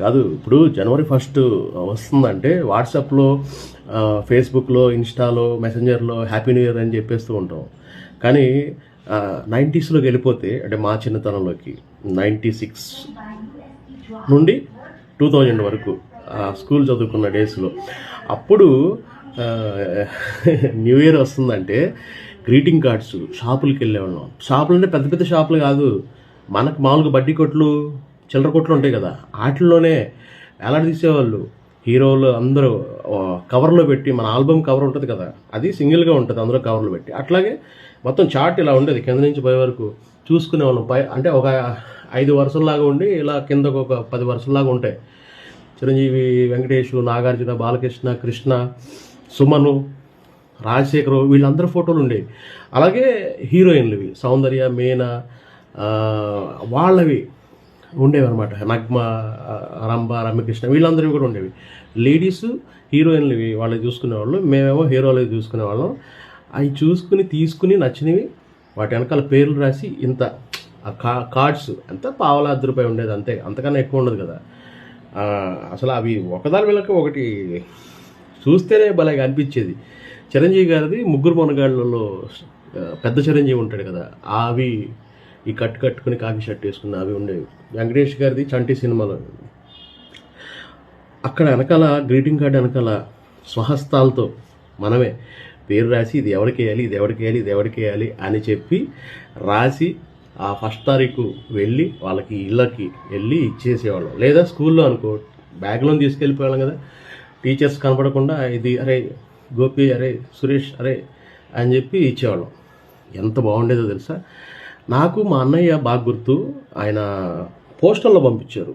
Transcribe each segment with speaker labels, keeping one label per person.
Speaker 1: కాదు ఇప్పుడు జనవరి ఫస్ట్ వస్తుందంటే వాట్సాప్లో ఫేస్బుక్లో ఇన్స్టాలో మెసెంజర్లో హ్యాపీ న్యూ ఇయర్ అని చెప్పేస్తూ ఉంటాం. కానీ నైంటీస్లోకి వెళ్ళిపోతే అంటే మా చిన్నతనంలోకి నైంటీ సిక్స్ నుండి టూ థౌజండ్ వరకు స్కూల్ చదువుకున్న డేస్లో అప్పుడు న్యూ ఇయర్ వస్తుందంటే గ్రీటింగ్ కార్డ్స్ షాపులకి వెళ్ళేవాళ్ళం. షాపులు అంటే పెద్ద పెద్ద షాపులు కాదు. మనకు మామూలుగా బడ్డీ కొట్లు చిల్లర కొట్లు ఉంటాయి కదా వాటిల్లోనే వేలాడదీసేవాళ్ళు హీరోలు అందరూ కవర్లో పెట్టి మన ఆల్బమ్ కవర్ ఉంటుంది కదా అది సింగిల్గా ఉంటుంది అందరూ కవర్లో పెట్టి. అట్లాగే మొత్తం చార్ట్ ఇలా ఉండేది కింద నుంచి పై వరకు చూసుకునే వాళ్ళం పై అంటే ఒక ఐదు వరుసల్లాగా ఉండి ఇలా కిందకు ఒక పది వరుసల్లాగా ఉంటాయి. చిరంజీవి వెంకటేష్ నాగార్జున బాలకృష్ణ కృష్ణ సుమను రాజశేఖర్ వీళ్ళందరూ ఫోటోలు ఉండేవి. అలాగే హీరోయిన్లవి సౌందర్య మీనా వాళ్ళవి. ఉండేవి అనమాట నగ్మ రంభ రమ్యకృష్ణ వీళ్ళందరివి కూడా ఉండేవి. లేడీస్ హీరోయిన్లు వాళ్ళవి చూసుకునేవాళ్ళు. మేమేమో హీరోలవి చూసుకునేవాళ్ళం. అవి చూసుకుని తీసుకుని నచ్చినవి వాటి వెనకాల పేర్లు రాసి ఇంత ఆ కా కార్డ్స్ ఎంత పావలా అర్ధ రూపాయి ఉండేది అంతే. అంతకన్నా ఎక్కువ ఉండదు కదా. అసలు అవి ఒకదాని వెళ్ళక ఒకటి చూస్తేనే భలేగా అనిపించేది. చిరంజీవి గారిది ముగ్గురు మొనగాళ్ళలో పెద్ద చిరంజీవి ఉంటాడు కదా. అవి ఈ కట్టు కట్టుకుని కాకి షర్ట్ వేసుకున్న అవి ఉండేవి. వెంకటేష్ గారిది చంటి సినిమాలో అక్కడ వెనకాల గ్రీటింగ్ కార్డు వెనకాల స్వహస్తాలతో మనమే పేరు రాసి ఇది ఎవరికి వేయాలి ఇది ఎవరికి వేయాలి ఇది ఎవరికి వేయాలి అని చెప్పి రాసి ఆ ఫస్ట్ తారీఖు వెళ్ళి వాళ్ళకి ఇళ్ళకి వెళ్ళి ఇచ్చేసేవాళ్ళం. లేదా స్కూల్లో అనుకో బ్యాగ్లో తీసుకెళ్ళిపోయాం కదా. టీచర్స్ కనపడకుండా ఇది అరే గోపి అరే సురేష్ అరే అని చెప్పి ఇచ్చేవాళ్ళం. ఎంత బాగుండేదో తెలుసా? నాకు మా అన్నయ్య బాగా గుర్తు. ఆయన పోస్టల్లో పంపించారు.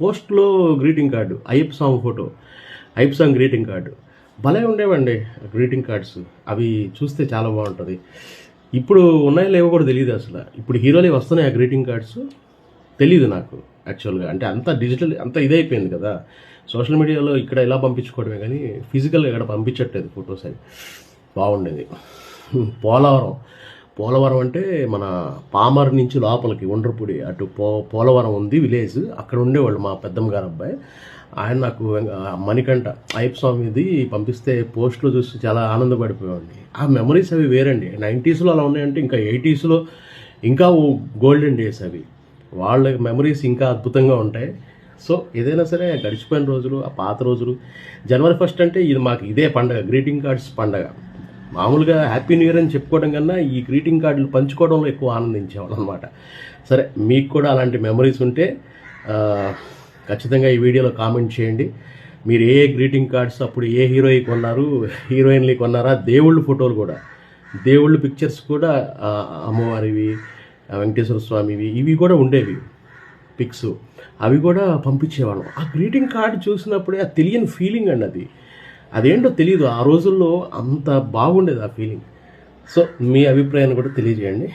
Speaker 1: పోస్ట్లో greeting card Ayyappa Swamy photo Ayyappa Swamy greeting card. భలే ఉండేవండి గ్రీటింగ్ కార్డ్స్. అవి చూస్తే చాలా బాగుంటుంది. ఇప్పుడు ఉన్నాయో లేవో కూడా తెలియదు అసలు. ఇప్పుడు హీరోలే వస్తున్నాయి ఆ గ్రీటింగ్ కార్డ్స్. తెలియదు నాకు యాక్చువల్గా. అంటే అంత డిజిటల్ అంత ఇదైపోయింది కదా. సోషల్ మీడియాలో ఇక్కడ ఇలా పంపించుకోవడమే కానీ ఫిజికల్గా ఇక్కడ పంపించట్లేదు ఫొటోస్ అవి. బాగుండేది. పోలవరం. పోలవరం అంటే మన పామర్ నుంచి లోపలికి ఉండ్రపూడి అటు పో పోలవరం ఉంది విలేజ్. అక్కడ ఉండేవాళ్ళు మా పెద్దమ్మ గారు అబ్బాయి. ఆయన నాకు మణికంఠ అయ్యప్ప స్వామిది పంపిస్తే పోస్ట్లో చూసి చాలా ఆనందపడిపోయామండి ఆ మెమరీస్ అవి వేరండి. నైంటీస్లో అలా ఉన్నాయంటే ఇంకా ఎయిటీస్లో ఇంకా గోల్డెన్ డేస్ అవి. వాళ్ళ మెమరీస్ ఇంకా అద్భుతంగా ఉంటాయి. సో ఏదైనా సరే గడిచిపోయిన రోజులు ఆ పాత రోజులు. జనవరి ఫస్ట్ అంటే ఇది మాకు ఇదే పండగ గ్రీటింగ్ కార్డ్స్ పండగ. మామూలుగా హ్యాపీ న్యూ ఇయర్ అని చెప్పుకోవడం కన్నా ఈ గ్రీటింగ్ కార్డులు పంచుకోవడంలో ఎక్కువ ఆనందించేవాళ్ళం అనమాట సరే మీకు కూడా అలాంటి మెమరీస్ ఉంటే ఖచ్చితంగా ఈ వీడియోలో కామెంట్ చేయండి. మీరు ఏ గ్రీటింగ్ కార్డ్స్ అప్పుడు ఏ హీరోయి కొన్నారు హీరోయిన్లు కొన్నారా దేవుళ్ళ ఫోటోలు కూడా. దేవుళ్ళ పిక్చర్స్ కూడా అమ్మవారివి వెంకటేశ్వర స్వామివి ఇవి కూడా ఉండేవి పిక్స్. అవి కూడా పంపించేవాళ్ళం. ఆ గ్రీటింగ్ కార్డు చూసినప్పుడే ఆ తెలియని ఫీలింగ్ అండి అది. అదేంటో తెలియదు ఆ రోజుల్లో అంత బాగుండేది ఆ ఫీలింగ్ సో మీ అభిప్రాయాన్ని కూడా తెలియజేయండి.